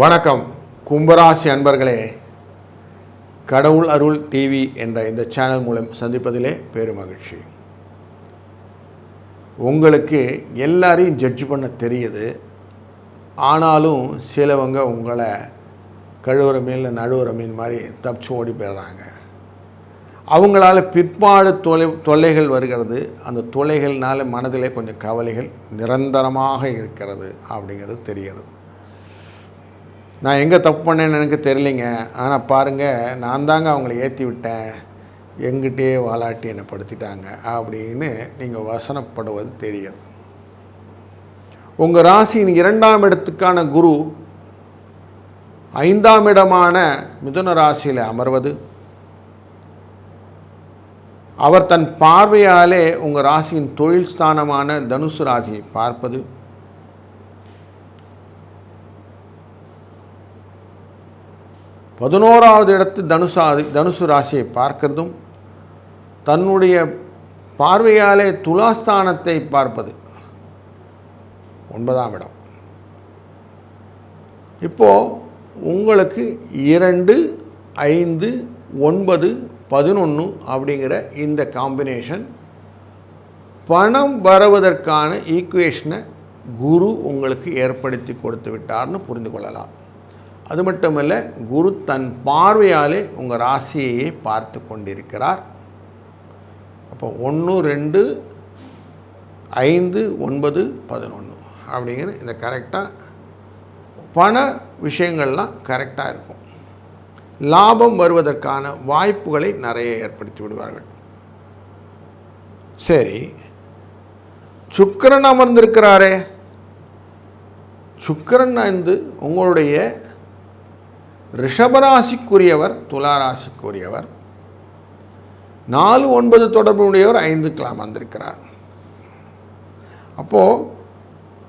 வணக்கம் கும்பராசி அன்பர்களே. கடவுள் அருள் டிவி என்ற இந்த சேனல் மூலம் சந்திப்பதிலே பெருமகிழ்ச்சி. உங்களுக்கு எல்லாரையும் ஜட்ஜ் பண்ண தெரியுது. ஆனாலும் சிலவங்க உங்களை கழுவுற மீன் நழுவுற மீன் மாதிரி தப்பிச்சு ஓடி போயிடுறாங்க. அவங்களால பிற்பாடு தொலை தொல்லைகள் வருகிறது. அந்த தொல்லைகள்னால மனதிலே கொஞ்சம் கவலைகள் நிரந்தரமாக இருக்கிறது அப்படிங்கிறது தெரிகிறது. நான் எங்கே தப்பு பண்ணேன்னு எனக்கு தெரியலைங்க. ஆனால் பாருங்கள் நான் தாங்க அவங்கள ஏற்றி விட்டேன். எங்கிட்டே வாலாட்டி என்னை படுத்திட்டாங்க அப்படின்னு நீங்கள் வசனப்படுவது தெரிகிறது உங்கள் ராசியின் இரண்டாம் இடத்துக்கான குரு ஐந்தாம் இடமான மிதுன ராசியில் அமர்வது. அவர் தன் பார்வையாலே உங்கள் ராசியின் தொழில் ஸ்தானமான தனுசு ராசியை பார்ப்பது. பதினோராவது இடத்து தனுசாதி தனுசு ராசியை பார்க்கிறதும் தன்னுடைய பார்வையாலே துலாஸ்தானத்தை பார்ப்பது ஒன்பதாம் இடம். இப்போது உங்களுக்கு இரண்டு ஐந்து ஒன்பது பதினொன்று அப்படிங்கிற இந்த காம்பினேஷன் பணம் வருவதற்கான ஈக்குவேஷனை குரு உங்களுக்கு ஏற்படுத்தி கொடுத்து விட்டார்னு புரிந்து கொள்ளலாம். அது மட்டுமல்ல குரு தன் பார்வையாலே உங்கள் ராசியையே பார்த்து கொண்டிருக்கிறார். அப்போ ஒன்று ரெண்டு ஐந்து ஒன்பது பதினொன்று அப்படிங்கிற இந்த கரெக்டாக பண விஷயங்கள்லாம் கரெக்டாக இருக்கும். லாபம் வருவதற்கான வாய்ப்புகளை நிறைய ஏற்படுத்தி விடுவார்கள். சரி சுக்கரன் அமர்ந்திருக்கிறாரே. சுக்கரன் வந்து உங்களுடைய ரிஷபராசிக்குரியவர் துளாராசிக்குரியவர். நாலு ஒன்பது தொடர்புடையவர் ஐந்துக்கெல்லாம் வந்திருக்கிறார். அப்போது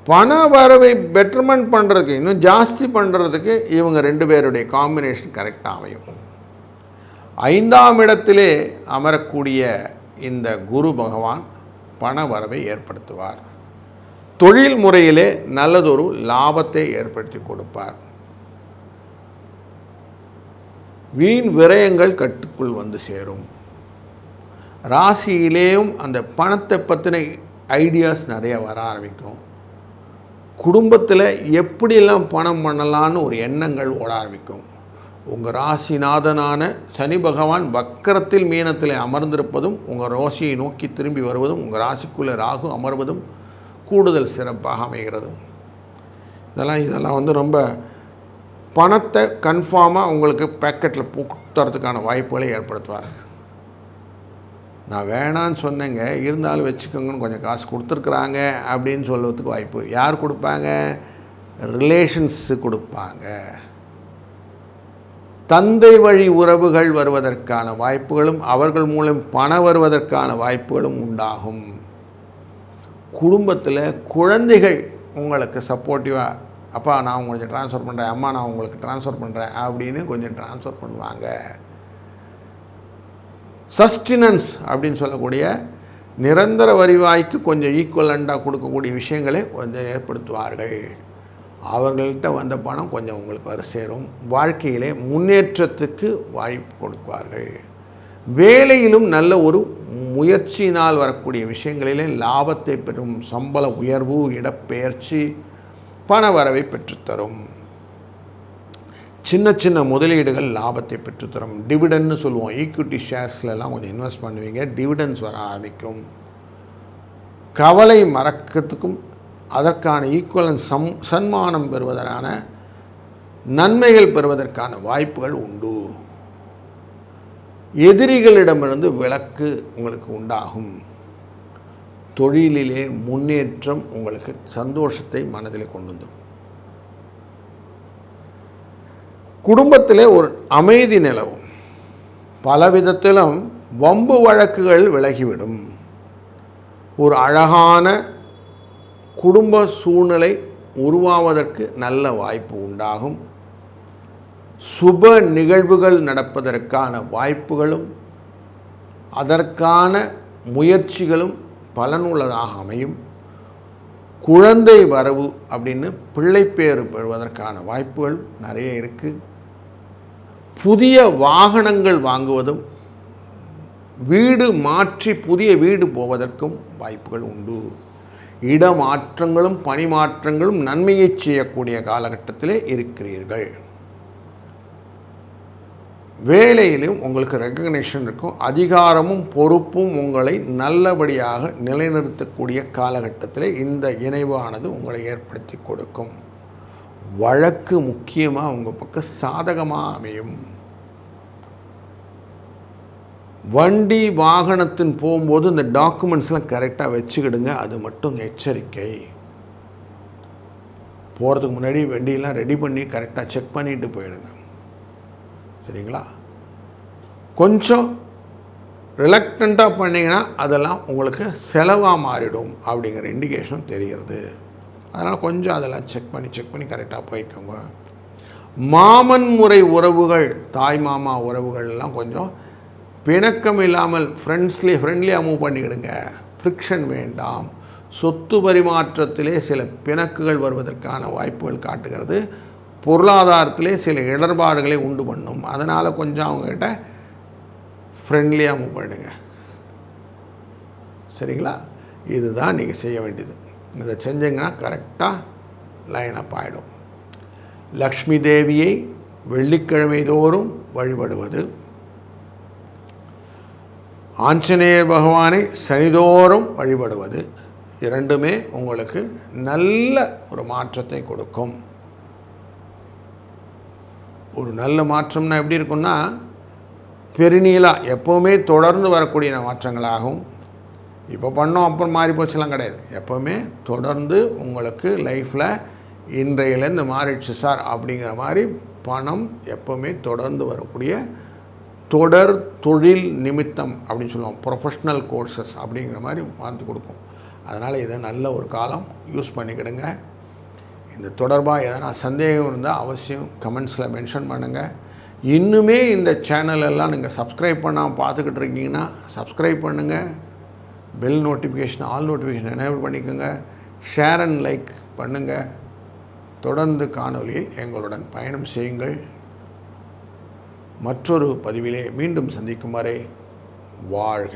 பண வரவை பெட்டர்மெண்ட் பண்ணுறதுக்கு இன்னும் ஜாஸ்தி பண்ணுறதுக்கு இவங்க ரெண்டு பேருடைய காம்பினேஷன் கரெக்டாக அமையும். ஐந்தாம் இடத்திலே அமரக்கூடிய இந்த குரு பகவான் பண வரவை ஏற்படுத்துவார். தொழில் முறையிலே நல்லதொரு லாபத்தை ஏற்படுத்தி கொடுப்பார். வீண் விரயங்கள் கட்டுக்குள் வந்து சேரும். ராசியிலேயும் அந்த பணத்தை பற்றின ஐடியாஸ் நிறைய வர ஆரம்பிக்கும். குடும்பத்தில் எப்படியெல்லாம் பணம் பண்ணலான்னு ஒரு எண்ணங்கள் ஓட ஆரம்பிக்கும். உங்கள் ராசிநாதனான சனி பகவான் வக்கரத்தில் மீனத்தில் அமர்ந்திருப்பதும் உங்கள் ராசியை நோக்கி திரும்பி வருவதும் உங்கள் ராசிக்குள்ளே ராகு அமர்வதும் கூடுதல் சிறப்பாக அமைகிறது இதெல்லாம் இதெல்லாம் வந்து ரொம்ப பணத்தை கன்ஃபார்மாக உங்களுக்கு பேக்கெட்டில் பூத்துறதுக்கான வாய்ப்புகளை ஏற்படுத்துவார். நான் வேணான்னு சொன்னேங்க. இருந்தாலும் வச்சுக்கோங்கன்னு கொஞ்சம் காசு கொடுத்துருக்குறாங்க அப்படின்னு சொல்லுறதுக்கு வாய்ப்பு. யார் கொடுப்பாங்க? ரிலேஷன்ஸு கொடுப்பாங்க. தந்தை வழி உறவுகள் வருவதற்கான வாய்ப்புகளும் அவர்கள் மூலம் பணம் வருவதற்கான வாய்ப்புகளும் உண்டாகும். குடும்பத்தில் குழந்தைகள் உங்களுக்கு சப்போர்ட்டிவாக அப்பா நான் கொஞ்சம் ட்ரான்ஸ்ஃபர் பண்ணுறேன் அம்மா நான் உங்களுக்கு ட்ரான்ஸ்ஃபர் பண்ணுறேன் அப்படின்னு கொஞ்சம் ட்ரான்ஸ்ஃபர் பண்ணுவாங்க. சஸ்டினன்ஸ் அப்படின்னு சொல்லக்கூடிய நிரந்தர வரிவாய்க்கு கொஞ்சம் ஈக்குவலண்டாக கொடுக்கக்கூடிய விஷயங்களை கொஞ்சம் ஏற்படுத்துவார்கள். அவர்கள்ட்ட வந்த பணம் கொஞ்சம் உங்களுக்கு வர சேரும். வாழ்க்கையிலே முன்னேற்றத்துக்கு வாய்ப்பு கொடுப்பார்கள். வேலையிலும் நல்ல ஒரு முயற்சியினால் வரக்கூடிய விஷயங்களிலே லாபத்தை பெறும் சம்பள உயர்வு இடப்பெயர்ச்சி பண வரவை பெற்றுத்தரும். சின்ன சின்ன முதலீடுகள் லாபத்தை பெற்றுத்தரும். டிவிடன்னு சொல்லுவோம். ஈக்விட்டி ஷேர்ஸ்லலாம் கொஞ்சம் இன்வெஸ்ட் பண்ணுவீங்க. டிவிடன்ஸ் வர ஆரம்பிக்கும். கவலை மறக்கிறதுக்கும் அதற்கான ஈக்குவலன் சம் சன்மானம் பெறுவதற்கான நன்மைகள் பெறுவதற்கான வாய்ப்புகள் உண்டு. எதிரிகளிடமிருந்து விலக்கு உங்களுக்கு உண்டாகும். தொழிலிலே முன்னேற்றம் உங்களுக்கு சந்தோஷத்தை மனதில் கொண்டு வந்துடும். குடும்பத்திலே ஒரு அமைதி நிலவும். பல விதத்திலும் வம்பு வழக்குகள் விலகிவிடும். ஒரு அழகான குடும்ப சூழ்நிலை உருவாவதற்கு நல்ல வாய்ப்பு உண்டாகும். சுப நிகழ்வுகள் நடப்பதற்கான வாய்ப்புகளும் அதற்கான முயற்சிகளும் பலனுள்ளதாக அமையும். குழந்தை வரவு அப்படின்னு பிள்ளைப்பேறு பெறுவதற்கான வாய்ப்புகள் நிறைய இருக்குது புதிய வாகனங்கள் வாங்குவதும் வீடு மாற்றி புதிய வீடு போவதற்கும் வாய்ப்புகள் உண்டு. இடமாற்றங்களும் பணிமாற்றங்களும் நன்மையை செய்யக்கூடிய காலகட்டத்திலே இருக்கிறீர்கள். வேலையிலும் உங்களுக்கு ரெக்கக்னேஷன் இருக்கும். அதிகாரமும் பொறுப்பும் உங்களை நல்லபடியாக நிலைநிறுத்தக்கூடிய காலகட்டத்தில் இந்த இணைவானது உங்களை ஏற்படுத்தி கொடுக்கும். வழக்கு முக்கியமாக உங்கள் பக்கம் சாதகமாக அமையும். வண்டி வாகனத்தின் போகும்போது இந்த டாக்குமெண்ட்ஸ்லாம் கரெக்டாக வச்சுக்கிடுங்க. அது மட்டும் எச்சரிக்கை. போகிறதுக்கு முன்னாடி வண்டியெல்லாம் ரெடி பண்ணி கரெக்டாக செக் பண்ணிட்டு போயிடுங்க. சரிங்களா? கொஞ்சம் ரிலக்டண்ட்டாக பண்ணிங்கன்னா அதெல்லாம் உங்களுக்கு செலவாக மாறிடும் அப்படிங்கிற இண்டிகேஷனும் தெரிகிறது. அதனால் கொஞ்சம் அதெல்லாம் செக் பண்ணி செக் பண்ணி கரெக்டாக போய்க்கோங்க. மாமன் முறை உறவுகள் தாய் மாமா உறவுகள் எல்லாம் கொஞ்சம் பிணக்கம் இல்லாமல் ஃப்ரெண்ட்ஸ்லி ஃப்ரெண்ட்லியாக மூவ் பண்ணிக்கிடுங்க. ஃப்ரிக்ஷன் வேண்டாம். சொத்து பரிமாற்றத்திலே சில பிணக்குகள் வருவதற்கான வாய்ப்புகள் காட்டுகிறது. பொருளாதாரத்திலே சில இடர்பாடுகளை உண்டு பண்ணும். அதனால் கொஞ்சம் அவங்ககிட்ட ஃப்ரெண்ட்லியாக மூவ் பண்ணுங்க சரிங்களா? இதுதான் நீங்கள் செய்ய வேண்டியது. இதை செஞ்சீங்கன்னா கரெக்டாக லைன் அப் ஆகிடும் லக்ஷ்மி தேவியை வெள்ளிக்கிழமை தோறும் வழிபடுவது. ஆஞ்சநேயர் பகவானை சனிதோறும் வழிபடுவது. இரண்டுமே உங்களுக்கு நல்ல ஒரு மாற்றத்தை கொடுக்கும். ஒரு நல்ல மாற்றம்னா எப்படி இருக்கும்னா பெருநீளாக எப்போவுமே தொடர்ந்து வரக்கூடிய மாற்றங்களாகும். இப்போ பண்ணோம் அப்புறம் மாறி போச்சுலாம் கிடையாது. எப்போவுமே தொடர்ந்து உங்களுக்கு லைஃப்பில் இன்றையிலேருந்து மாறிடுச்சு சார் அப்படிங்கிற மாதிரி பணம் எப்போவுமே தொடர்ந்து வரக்கூடிய தொடர் தொழில் நிமித்தம் அப்படின்னு சொல்லுவோம். ப்ரொஃபஷ்னல் கோர்சஸ் அப்படிங்கிற மாதிரி மாற்றி கொடுக்கும் அதனால் இதை நல்ல ஒரு காலம் யூஸ் பண்ணிக்கிடுங்க. இந்த தொடர்பாக எதனா சந்தேகம் இருந்தால் அவசியம் கமெண்ட்ஸில் மென்ஷன் பண்ணுங்கள் இன்னுமே இந்த சேனலெல்லாம் நீங்கள் சப்ஸ்கிரைப் பண்ணாமல் பார்த்துக்கிட்டு இருக்கீங்கன்னா சப்ஸ்கிரைப் பண்ணுங்கள் bell notification all notification enable பண்ணிக்கோங்க. ஷேர் அண்ட் லைக் பண்ணுங்கள் தொடர்ந்து காணொலியில் எங்களுடன் பயணம் செய்யுங்கள். மற்றொரு பதிவிலே மீண்டும் சந்திக்கும் வரை வாழ்க